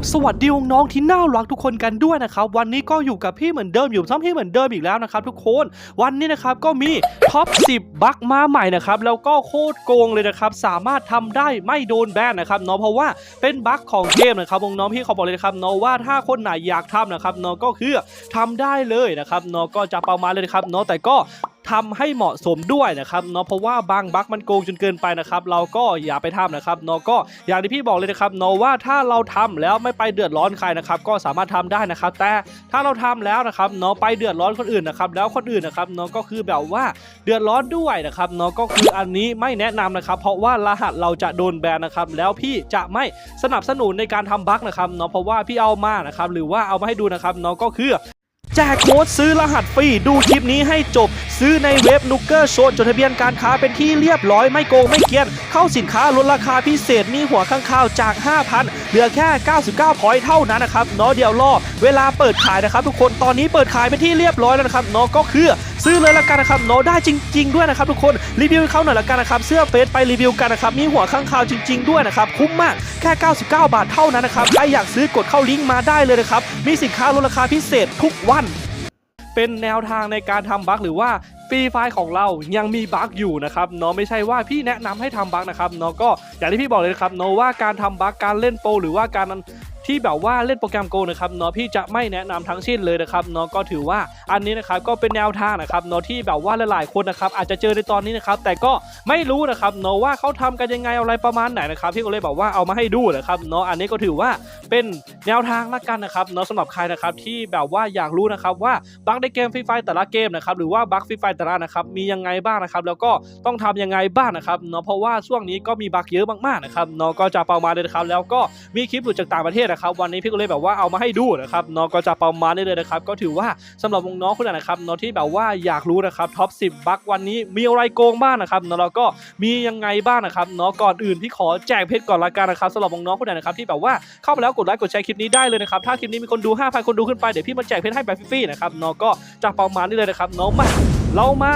บสวัสดีน้องๆที่น่ารักทุกคนกันด้วยนะครับ วันนี้ก็อยู่กับพี่เหมือนเดิมอยู่ซ้ำพี่เหมือนเดิมอีกแล้วนะครับทุกคนวันนี้นะครับก็มีท็อป 10 บัคมาใหม่นะครับแล้วก็โคตรโกงเลยนะครับสามารถทำได้ไม่โดนแบนนะครับเนาะเพราะว่าเป็นบัคของเกมนะครับน้องๆพี่ขอบอกเลยนะครับเนาะว่าถ้าคนไหนอยากทำนะครับเนาะก็คือทำได้เลยนะครับเนาะก็จะประมาณเลยนะครับเนาะแต่ก็ ทำให้เหมาะสมด้วยนะครับเนาะเพราะว่าบางบั๊กมันโกงจนเกินไปนะครับเราก็อย่าไปทำนะครับเนาะก็อย่างที่พี่บอกเลยนะครับเนาะว่าถ้าเราทำแล้วไม่ไปเดือดร้อนใครนะครับก็สามารถทำได้นะครับ แต่ถ้าเราทำแล้วนะครับเนาะไปเดือดร้อนคนอื่นนะครับแล้วคนอื่นนะครับเนาะก็คือแบบว่าเดือดร้อนด้วยนะครับเนาะก็คืออันนี้ไม่แนะนำนะครับ เพราะว่ารหัสเราจะโดนแบนนะครับแล้วพี่จะไม่สนับสนุนในการทำบั๊กนะครับเนาะเพราะว่าพี่เอามานะครับหรือว่าเอามาให้ดูนะครับเนาะก็คือ แจกโค้ดซื้อรหัสฟรีดูคลิปนี้ให้จบ ซื้อในเว็บนุกเกอร์โชนจดทะเบียนการค้าเป็นที่เรียบร้อยไม่โกงไม่เกียน เข้าสินค้าลดราคาพิเศษมีหัวข้างข่าวจาก 5,000 เหลือแค่ 99พอยต์เท่านั้นนะครับเนาะเดียวรอเวลาเปิดขายนะครับทุกคนตอนนี้เปิดขายเป็นที่เรียบร้อยแล้วนะครับเนาะก็คือ ซื้อเลยละกันนะครับโนได้จริง ๆ ด้วยนะครับทุกคนรีวิวเขาหน่อยละกันนะครับเสื้อเฟซไปรีวิวกันนะครับมีหัวข้างข่าวจริง ๆ ด้วยนะครับคุ้มมากแค่ 99 บาทเท่านั้นนะครับใครอยากซื้อกดเข้าลิงก์มาได้เลยนะครับมีสินค้าลดราคาพิเศษทุกวันเป็นแนวทางในการทำบั๊กหรือว่า ฟรีไฟล์ของเรายังมีบั๊กอยู่นะครับเนาะไม่ใช่ว่าพี่แนะนำให้ทำบั๊กนะครับเนาะก็อย่างที่พี่บอกเลยครับเนาะว่าการทำบั๊กการเล่นโปรหรือว่าการที่แบบว่าเล่นโปรแกรมโกนะครับเนาะพี่จะไม่แนะนำทั้งสิ้นเลยนะครับเนาะก็ถือว่าอันนี้นะครับก็เป็นแนวทางนะครับเนาะที่แบบว่าหลายๆคนนะครับอาจจะเจอในตอนนี้นะครับแต่ก็ไม่รู้นะครับเนาะว่าเขาทำกันยังไงอะไรประมาณไหนนะครับพี่ก็เลยบอกว่าเอามาให้ดูนะครับเนาะอันนี้ก็ถือว่าเป็นแนวทางละกันนะครับเนาะสำหรับใครนะครับที่แบบว่าอยากรู้นะครับว่าบั๊กในเกมฟรีไฟแต่ละเกมนะครับหรือว่าบั๊กฟรีไฟแต่ละนะครับมียังไงบ้างนะครับแล้วก็ต้องทำยังไงบ้างนะครับเนาะเพราะว่าช่วงนี้ก็มีบั๊กเยอะมากๆนะครับเนาะก็จะประมาณเลยนะครับแล้วก็มีคลิปหลุดจากต่างประเทศนะครับ วันนี้พี่ก็เลยแบบว่าเอามาให้ดูนะครับเนาะก็จะประมาณนี้เลยนะครับ ก็ถือว่าสำหรับน้องคนไหนนะครับเนาะที่แบบว่าอยากรู้นะครับท็อป 10 บั๊กวันนี้มีอะไรโกงบ้างนะครับเนาะแล้วก็มียังไงบ้างนะครับเนาะก่อนอื่นพี่ขอแจกเพชรก่อนละกันนะครับสำหรับน้องคนไหนนะครับที่แบบว่าเข้ามาแล้วกดไลค์กดแชร์คลิปนี้ได้เลยนะครับถ้าคลิปนี้มีคนดู5,000คนดูขึ้นไปเดี๋ยวพี่มาแจกเพชรให้แบบฟรีๆนะครับเนาะก็จะประมาณนี้เลยนะครับเนาะมา เรามา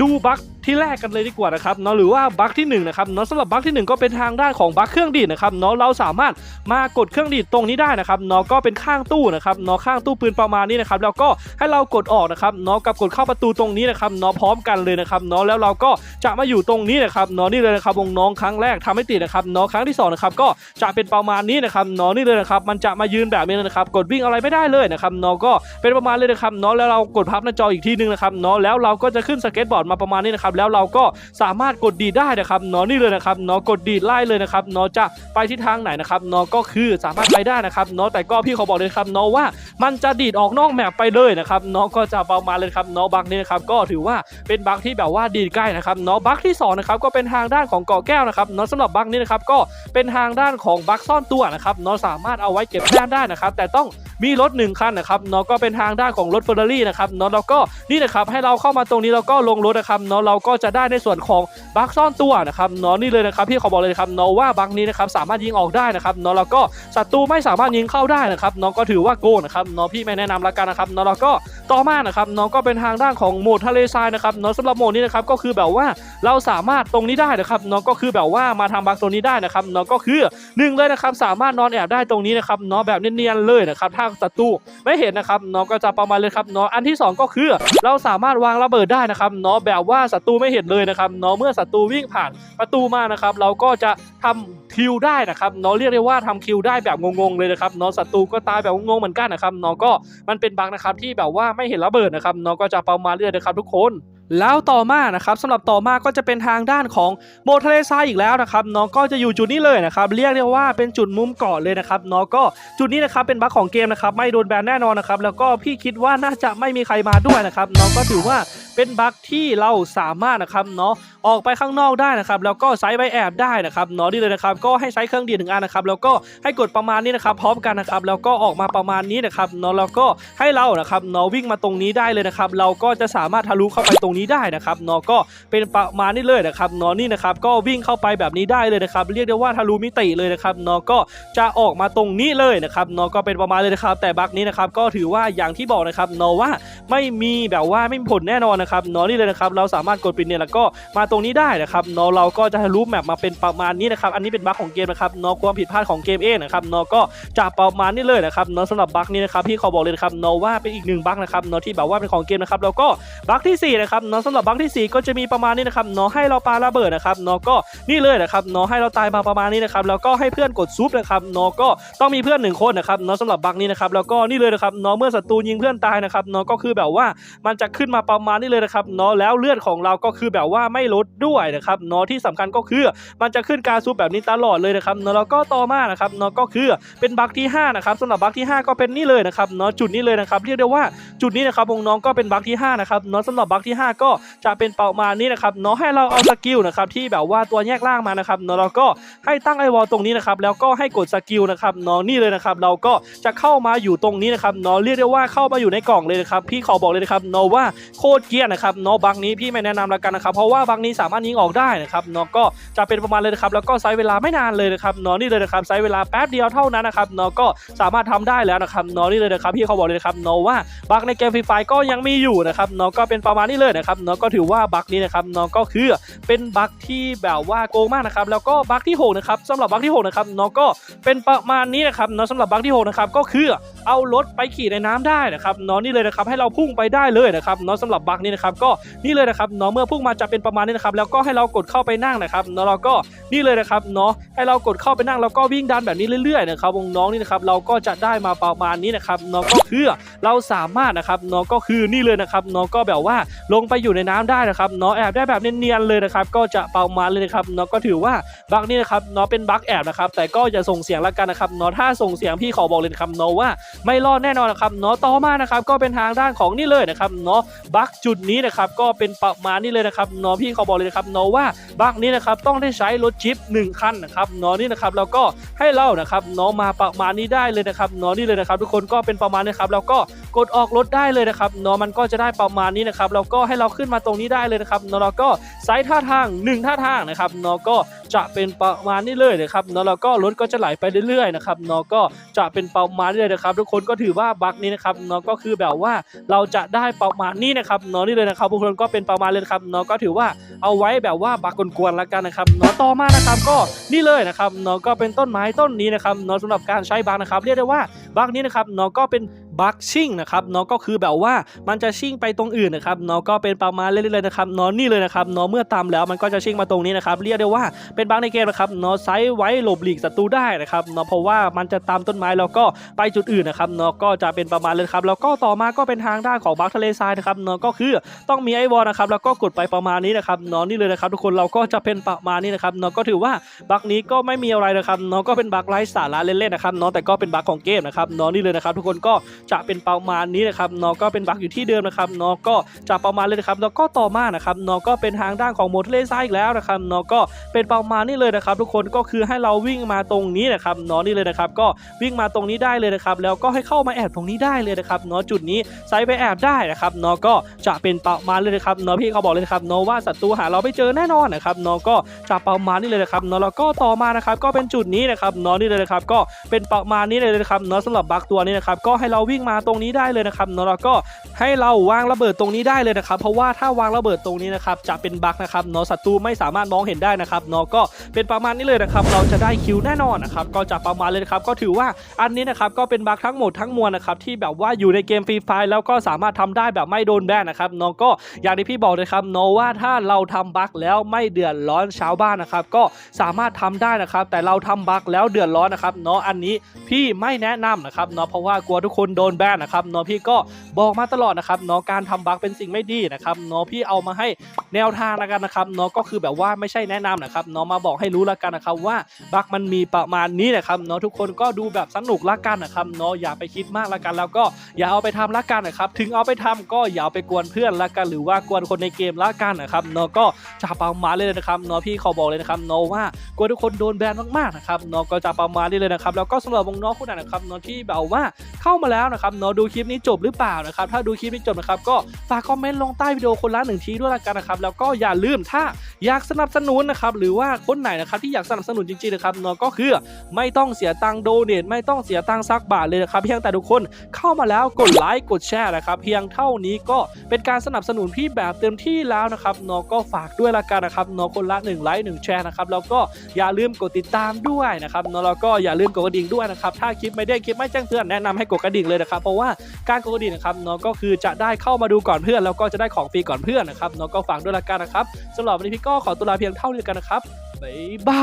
ดูบั๊ก ที่แรกกันเลยดีกว่านะครับเนาะหรือว่าบั๊กที่1นะครับเนาะสำหรับบั๊กที่ 1 ก็เป็นทางด้านของบั๊กเครื่องดีดนะครับเนาะเราสามารถมากดเครื่องดีดตรงนี้ได้นะครับเนาะก็เป็นข้างตู้นะครับเนาะข้างตู้ปืนประมาณนี้นะครับแล้วก็ให้เรากดออกนะครับเนาะกับกดเข้าประตูตรงนี้นะครับเนาะพร้อมกันเลยนะครับเนาะแล้วเราก็จะมาอยู่ตรงนี้นะครับเนาะนี่เลยนะครับวงน้องครั้งแรกทำให้ติดนะครับเนาะครั้งที่สองนะครับก็จะเป็นประมาณนี้นะครับเนาะนี่เลยนะครับมันจะมายืนแบบนี้นะครับกดวิ่งอะไรไม่ได้เลยนะครับเนาะก็เป็นประมาณเลยนะครับเนาะแล้วเรากดพับหน้าจออีกทีนึงนะครับเนาะแล้วเราก็จะขึ้นสเก็ตบอร์ดมาประมาณนี้นะครับแล้วเราก็สามารถกดดีดได้นะครับเนาะนี่เลยนะครับเนาะกดดีดไล่เลยนะครับเนาะจะไปที่ทางไหนนะครับเนาะก็คือสามารถไปได้นะครับเนาะแต่ก็พี่ขอบอกเลยครับเนาะว่ามันจะดีดออกนอกแมปไปเลยนะครับเนาะก็จะประมาณเลยครับเนาะบักนี้นะครับก็ถือว่าเป็นบักที่แบบว่าดีดใกล้นะครับเนาะบักที่สองนะครับก็เป็นทางด้านของเกาะแก้วนะครับเนาะสำหรับบักนี้นะครับก็เป็นทางด้านของบักซ่อนตัวนะครับเนาะสามารถเอาไว้เก็บแต้มได้นะครับแต่ต้องมีรถหนึ่งคันนะครับเนาะก็เป็นทางด้านของรถเฟอร์รารี่นะครับเนาะแล้วก็นี่นะครับให้เราเข้ามาตรงนี้แล้วก็ลงรถนะครับเนาะเราก็จะได้ในส่วนของบักซ่อนตัวนะครับเนาะนี่เลยนะครับพี่ขอบอกเลยนะครับเนาะว่าบักนี้นะครับสามารถยิงออกได้นะครับเนาะแล้วก็ศัตรูไม่สามารถยิงเข้าได้นะครับเนาะก็ถือว่าโกนะครับเนาะพี่ไม่แนะนำละกันนะครับเนาะแล้วก็ต่อมานะครับเนาะก็เป็นทางด้านของโหมดทะเลทรายนะครับเนาะสำหรับโหมดนี้นะครับก็คือแบบว่าเราสามารถตรงนี้ได้นะครับเนาะก็คือแบบว่ามาทำบักตัวนี้ได้นะครับเนาะก็คือหนึ่งเลยนะครับสามารถนอนแอบได้ตรงนี้นะครับเนาะแบบเนียนๆเลยนะครับถ้าศัตรูไม่เห็นนะครับเนาะก็จะประมาณเลยครับเนาะอันที่สองก็คือ เราสามารถวางระเบิดได้นะครับเนาะแบบว่าศัตรูไม่เห็นเลยนะครับเนาะเมื่อศัตรูวิ่งผ่านประตูมานะครับ เราก็จะทำคิวได้นะครับเนาะเรียกได้ว่าทำคิวได้แบบงงๆเลยนะครับเนาะศัตรูก็ตายแบบงงๆเหมือนกันนะครับเนาะก็มันเป็นบั๊กนะครับที่แบบว่าไม่เห็นระเบิดนะครับเนาะก็จะประมาณเรื่อยนะครับทุกคนแล้วต่อมานะครับสำหรับต่อมาก็จะเป็นทางด้านของโบทะเลทรายอีกแล้วนะครับเนาะก็จะอยู่จุดนี้เลยนะครับเรียกได้ว่าเป็นจุดมุมเกาะเลยนะครับเนาะก็จุดนี้นะครับเป็นบั๊กของเกมนะครับไม่โดนแบนแน่นอนนะครับแล้วก็พี่คิดว่าน่าจะไม่มีใครมาด้วยนะครับเนาะก็ถือว่า เป็นบั๊กที่เราสามารถนะครับเนาะออกไปข้างนอกได้นะครับแล้วก็ไซส์ไปแอบได้นะครับเนาะนี่เลยนะครับก็ให้ใช้เครื่องดีถึงอันนะครับแล้วก็ให้กดประมาณนี้นะครับพร้อมกันนะครับแล้วก็ออกมาประมาณนี้นะครับเนาะแล้วก็ให้เรานะครับเนาะวิ่งมาตรงนี้ได้เลยนะครับเราก็จะสามารถทะลุเข้าไปตรงนี้ได้นะครับเนาะก็เป็นประมาณนี้เลยนะครับเนาะนี่นะครับก็วิ่งเข้าไปแบบนี้ได้เลยนะครับเรียกได้ว่าทะลุมิติเลยนะครับเนาะก็จะออกมาตรงนี้เลยนะครับเนาะก็เป็นประมาณเลยนะครับแต่บั๊กนี้นะครับก็ถือว่าอย่างที่บอกนะครับเนาะว่าไม่มีแบบว่าไม่มีผลแน่นอนนะครับนาะนี่เลยนะครับเราสามารถกดปิดเนี่ยแล้วก็มาตรงนี้ได้นะครับนาะเราก็จะรู้แมปมาเป็นประมาณนี้นะครับอันนี้เป็นบั๊กของเกมนะครับนาะความผิดพลาดของเกมเองนะครับนาะก็จะประมาณนี้เลยนะครับนาะสำหรับบั๊กนี้นะครับพี่ขอบอกเลยนะครับนาะว่าเป็นอีกหนึ่งบั๊กนะครับนาะที่แบบว่าเป็นของเกมนะครับแล้วก็บั๊กที่สี่นะครับนาะสำหรับบั๊กที่สี่ก็จะมีประมาณนี้นะครับนาะให้เราปาระเบิดนะครับนาะก็นี่เลยนะครับนาะให้เราตายมาประมาณนี้นะครับแล้วก็ให้เพื่อนกดซุปนะครับนาะก็ต้องมีเพื่อนหนึ่งคนนะครับนาะสำหรับบั๊กนี้นะครับแล้วก็นี่เลยนะครับนาะเมื่อศัตรูยิงเพื่อนตายนะครับนาะก็คือแบบว่ามันจะขึ้นมาประมาณนี้เลยนะครับเนาะแล้วเลือดของเราก็คือแบบว่าไม่ลดด้วยนะครับเนาะที่สำคัญก็คือมันจะขึ้นการซุปแบบนี้ตลอดเลยนะครับเนาะแล้วก็ต่อมานะครับเนาะก็คือเป็นบั๊กที่ห้านะครับสำหรับบั๊กที่ห้าก็เป็นนี่เลยนะครับเนาะจุดนี้เลยนะครับเรียกได้ว่าจุดนี้นะครับวงน้องก็เป็นบั๊กที่ห้านะครับเนาะสำหรับบั๊กที่ห้าก็จะเป็นประมาณนี้นะครับเนาะให้เราเอาสกิลนะครับที่แบบว่าตัวแยกล่างมานะครับเนาะแล้วก็ให้ตั้งไอวอลตรงนี้นะครับแล้วก็ให้กดสกิลนะครับเนาะนี่เลยนะครับเราก็จะเข้ามาอยู่ตรงนี้นะครับเนาะเรียกได้ว่าเข้ามาอยู่ในกล่องเลยนะครับพี่ขอบอกเลยนะครับเนาะว่าโคตรเกียนะครับเนาะบั๊กนี้พี่ไม่แนะนำแล้วกันนะครับเพราะว่าบั๊กนี้สามารถยิงออกได้นะครับเนาะก็จะเป็นประมาณเลยนะครับแล้วก็ใช้เวลาไม่นานเลยนะครับเนาะนี่เลยนะครับใช้เวลาแป๊บเดียวเท่านั้นนะครับเนาะก็สามารถทำได้แล้วนะครับเนาะนี่เลยนะครับพี่เขาบอกเลยนะครับเนาะว่าบักในเกมฟรีไฟก็ยังมีอยู่นะครับเนาะก็เป็นประมาณนี้เลยนะครับเนาะก็ถือว่าบักนี้นะครับเนาะก็คือเป็นบักที่แบบว่าโกงมากนะครับแล้วก็บักที่หกนะครับสำหรับบักที่หกนะครับเนาะก็เป็นประมาณนี้นะครับเนาะสำหรับบักที่หกนะครับก็คือ เอารถไปขี่ในน้ำได้นะครับเนาะนี่เลยนะครับให้เราพุ่งไปได้เลยนะครับเนาะสำหรับบั๊กนี้นะครับก็นี่เลยนะครับเนาะเมื่อพุ่งมาจะเป็นประมาณนี้นะครับแล้วก็ให้เรากดเข้าไปนั่งนะครับเนาะเราก็นี่เลยนะครับเนาะให้เรากดเข้าไปนั่งแล้วก็วิ่งดันแบบนี้เรื่อยๆนะครับวงน้องนี่นะครับเราก็จะได้มาประมาณนี้นะครับเนาะก็คือเราสามารถนะครับเนาะก็คือนี่เลยนะครับเนาะก็แบบว่าลงไปอยู่ในน้ำได้นะครับเนาะแอบได้แบบเนียนๆเลยนะครับก็จะประมาณเลยนะครับเนาะก็ถือว่าบั๊กนี่นะครับเนาะเป็นบั๊กแอบนะครับแต่ก็อย่าส่งเสียงละกันนะครับเนาะถ้าส่งเสียงพี่ขอบอกเลยครับเนาะว่าไม่รอดแน่นอนนะครับเนาะต่อมานะครับก็เป็นทางด้านของนี่เลยนะครับเนาะบั๊กจุดนี้นะครับก็เป็นประมาณนี้เลยนะครับเนาะพี่เขอบอกเลยนะครับเนาะว่าบั๊กนี้นะครับต้องได้ใช้รถจิ๊บหนึ่งคันนะครับเนาะนี่นะครับแล้วก็ให้เรานะครับเนาะมาประมาณนี้ได้เลยนะครับเนาะนี่เลยนะครับ ทุกคนก็เป็นประมาณนี้ครับแล้วก็กดออกรถได้เลยนะครับเนาะมันก็จะได้ประมาณนี้นะครับแล้วก็ให้เราขึ้นมาตรงนี้ได้เลยนะครับเนาะแล้วก็ไซส์ท่าทางหนึ่งท่าทางนะครับเนาะก็จะเป็นประมาณนี้เลยนะครับเนาะแล้วก็รถก็จะไหลไปเรื่อยๆนะครับเนาะก็จะเป็นประมาณนี้เลยนะครับทุกคนก็ถือว่าบั๊กนี้นะครับเนาะก็คือแบบว่าเราจะได้ประมาณนี้นะครับเนาะนี่เลยนะครับทุกคนก็เป็นประมาณเลยครับเนาะก็ถือว่าเอาไว้แบบว่าบักกวนๆแล้วกันนะครับเนาะต่อมานะครับก็นี่เลยนะครับเนาะก็เป็นต้นไม้ต้นนี้นะครับเนาะสำหรับการใช้บักนะครับ เรียกได้ว่าบักนี้นะครับเนาะก็เป็นบักชิ่งนะครับเนาะก็คือแบบว่ามันจะชิ่งไปตรงอื่นนะครับเนาะก็เป็นประมาณเรื่อยๆเลยนะครับเนาะนี่เลยนะครับเนาะเมื่อตามแล้วมันก็จะชิ่งมาตรงนี้นะครับเรียกได้ว่าเป็นบักในเกมนะครับเนาะไซส์ไว้หลบหลีกศัตรูได้นะครับเนาะเพราะว่ามันจะตามต้นไม้แล้วก็ไปจุดอื่นนะครับเนาะก็จะเป็นประมาณเลยครับแล้วก็ต่อมาก็เป็นทางด้านของบักทะเลทรายนะครับเนาะก็คือต้องมีไอวอลนะครับแล้วก็กดไปประมาณนี้นะครับเนาะนี่เลยนะครับทุกคนเราก็จะเป็นประมาณนี้นะครับเนาะก็ถือว่าบักนี้ก็ไม่มีอะไรนะครับเนาะก็เป็นบักไร้สาระเล่นๆนะครับเนาะแต่ก็เป็นบักของเกมนะครับเนาะนี่เลยนะครับทุกคนก็จะเป็นประมาณนี้นะครับนาะก็เป็นบักอยู่ที่เดิมนะครับนาะก็จะประมาณเลยนะครับแล้วก็ต่อมานะครับนาะก็เป็นทางด้านของโมทะเลทรายอีกแล้วนะครับนาะก็เป็นประมาณนี้เลยนะครับ ทุกคนก็คือให้เราวิ่งมาตรงนี้นะครับนาะนี่เลยนะครับก็วิ่งมาตรงนี้ได้เลยนะครับแล้วก็ให้เข้ามาแอบตรงนี้ได้เลยนะครับนาะจุดนี้ไซส์ไปแอบได้นะครับนาะก็จะเป็นประมาณเลยนะครับนาะพี่เขาบอกเลยนะครับนาะว่าศัตรูหาเราไม่เจอแน่นอนนะครับนาะก็จะประมาณนี้เลยนะครับนาะแล้วก็ต่อมานะครับก็เป็นจุดนี้นะครับนาะนี่เลยนะครับก็เป็นประมาณนี้เลยนะครับนาะสำหรับบักตัวนี้นะครับก็ให้เราวิ่งมาตรงนี้ได้เลยนะครับเนาะแล้วก็ให้เราวางระเบิดตรงนี้ได้เลยนะครับเพราะว่าถ้าวางระเบิดตรงนี้นะครับจะเป็นบักนะครับเนาะศัตรูไม่สามารถมองเห็นได้นะครับเนาะก็เป็นประมาณนี้เลยนะครับเราจะได้คิวแน่นอนนะครับก็จะประมาณเลยนะครับก็ถือว่าอันนี้นะครับก็เป็นบักทั้งหมดทั้งมวลนะครับที่แบบว่าอยู่ในเกมฟรีไฟแล้วก็สามารถทำได้แบบไม่โดนแบนนะครับเนาะก็อย่างที่พี่บอกเลยครับเนาะว่าถ้าเราทำบักแล้วไม่เดือดร้อนชาวบ้านนะครับก็สามารถทำได้นะครับแต่เราทำบักแล้วเดือดร้อนนะครับเนาะอันนี้พี่ไม่แนะนำนะครับเนาะเพราะว่ากลัวทุกคนโดนแบนนะครับเนาะพี่ก็บอกมาตลอดนะครับเนาะการทำบักเป็นสิ่งไม่ดีนะครับเนาะพี่เอามาให้แนวทางล้วกันนะครับเนาะก็คือแบบว่าไม่ใช่แนะนำนะครับเนาะมาบอกให้รู้ล้วกันนะครับว่าบักมันมีประมาณนี้นะครับเนาะทุกคนก็ดูแบบสนุกละกันนะครับเนาะอย่าไปคิดมากละกันแล้วก็อย่าเอาไปทำละกันนะครับถึงเอาไปทำก็อย่าเอาไปกวนเพื่อนละกัน หรือว่ากวนคนในเกมละกันนะครับเนาะก็จะประมาณเลยนะครับเนาะพี่ขอบอกเลยนะครับเนาะว่ากลัวทุกคนโดนแบนมากๆนะครับเนาะก็จะประมาณนี้เลยนะครับแล้วก็สำหรับวงน้องคุณนะครับเนาะที่แบบว่าเข้ามาแล้วนะครับเนาะดูคลิปนี้จบหรือเปล่านะครับถ้าดูคลิปนี้จบนะครับก็ฝากคอมเมนต์ลงใต้วิดีโอคนละหนึ่งทีด้วยละกันนะครับแล้วก็อย่าลืมถ้าอยากสนับสนุนนะครับหรือว่าคนไหนนะครับที่อยากสนับสนุนจริงๆนะครับเนาะก็คือไม่ต้องเสียตังค์โดเนทไม่ต้องเสียตังค์ซักบาทเลยนะครับเพียงแต่ทุกคนเข้ามาแล้วกดไลค์กดแชร์นะครับเพียงเท่านี้ก็เป็นการสนับสนุนพี่แบบเต็มที่แล้วนะครับเนาะก็ฝากด้วยละกันนะครับเนาะคนละ1ไลค์1แชร์นะครับแล้วก็อย่าลืมกดติดตามด้วยนะครับเนาะแล้วก็อย่าลืมกดกระดิ่งด้วยนะครับถ้าคลิปไม่ได้คลิปไม่แจ้งเตือนแนะนำให้กดกระดิ่งเลยนะครับเพราะว่าการกดกระดิ่งนะครับเนาะก็คือจะได้เข้ามาดูก่อนเพื่อนแล้วก็จะได้ของฟรีก่อนเพื่อนนะครับเนาะก็ฝากด้วยละกันนะครับสำหรับวันนี้พี่ก็ขอตัวลาเพียงเท่านี้กันนะครับบ๊ายบา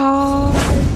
ย